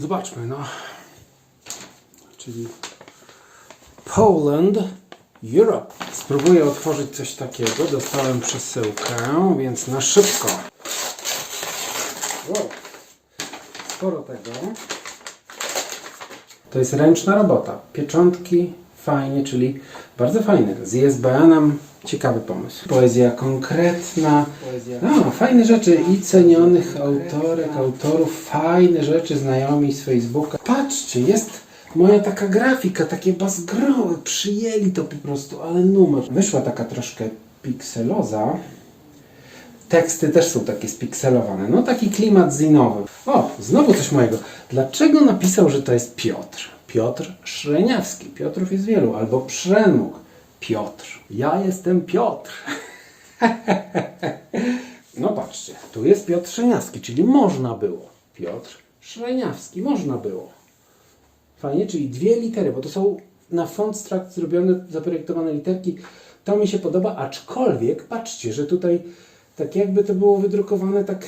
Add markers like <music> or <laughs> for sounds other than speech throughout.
Zobaczmy, no. Czyli Poland, Europe. Spróbuję otworzyć coś takiego. Dostałem przesyłkę, więc na szybko. Wow. Sporo tego. To jest ręczna robota. Pieczątki fajnie, czyli bardzo fajne. Z ISBN-em ciekawy pomysł. Poezja konkretna. No, fajne rzeczy i cenionych autorek, autorów. Fajne rzeczy, znajomi z Facebooka. Patrzcie, jest moja taka grafika, takie bazgrowe. Przyjęli to po prostu, ale numer. Wyszła taka troszkę pikseloza. Teksty też są takie spikselowane. No taki klimat zinowy. O, znowu coś mojego. Dlaczego napisał, że to jest Piotr? Piotr Szreniawski. Piotrów jest wielu. Albo Przemógł. Piotr. Ja jestem Piotr. <laughs> No patrzcie, tu jest Piotr Szreniawski, czyli można było. Piotr Szreniawski, można było. Fajnie, czyli dwie litery, bo to są na font strakt zrobione, zaprojektowane literki. To mi się podoba, aczkolwiek patrzcie, że tutaj tak jakby to było wydrukowane tak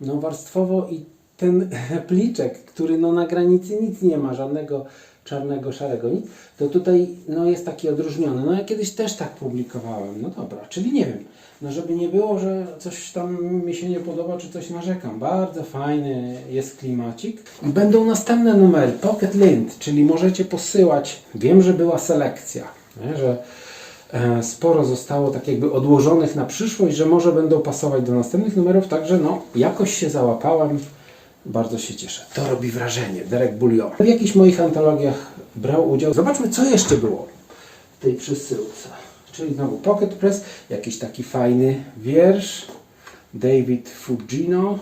no warstwowo i ten pliczek, który no na granicy nic nie ma, żadnego czarnego, szarego, nic, to tutaj no jest taki odróżniony. No ja kiedyś też tak publikowałem, no dobra, czyli nie wiem, no żeby nie było, że coś tam mi się nie podoba, czy coś narzekam. Bardzo fajny jest klimacik. Będą następne numery, Pocket Lint, czyli możecie posyłać, wiem, że była selekcja, nie? że e, sporo zostało tak jakby odłożonych na przyszłość, że może będą pasować do następnych numerów, także no jakoś się załapałem. Bardzo się cieszę. To robi wrażenie. Derek Bullion. W jakichś moich antologiach brał udział. Zobaczmy, co jeszcze było w tej przesyłce. Czyli znowu Pocket Press, jakiś taki fajny wiersz. David Fugino,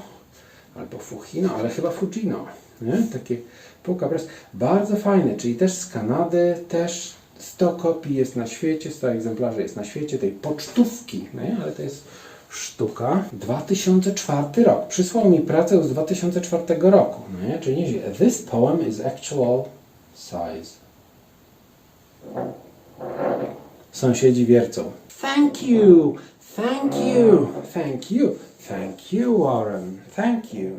albo Fugino, ale chyba Fugino. Nie? Takie Pocket Press. Bardzo fajne, czyli też z Kanady, też 100 kopii jest na świecie, 100 egzemplarzy jest na świecie, tej pocztówki, nie? ale to jest sztuka. 2004 rok. Przysłał mi pracę z 2004 roku. No nie? Czyli nieźle. This poem is actual size. Sąsiedzi wiercą. Thank you, thank you, thank you, thank you, Warren, thank you.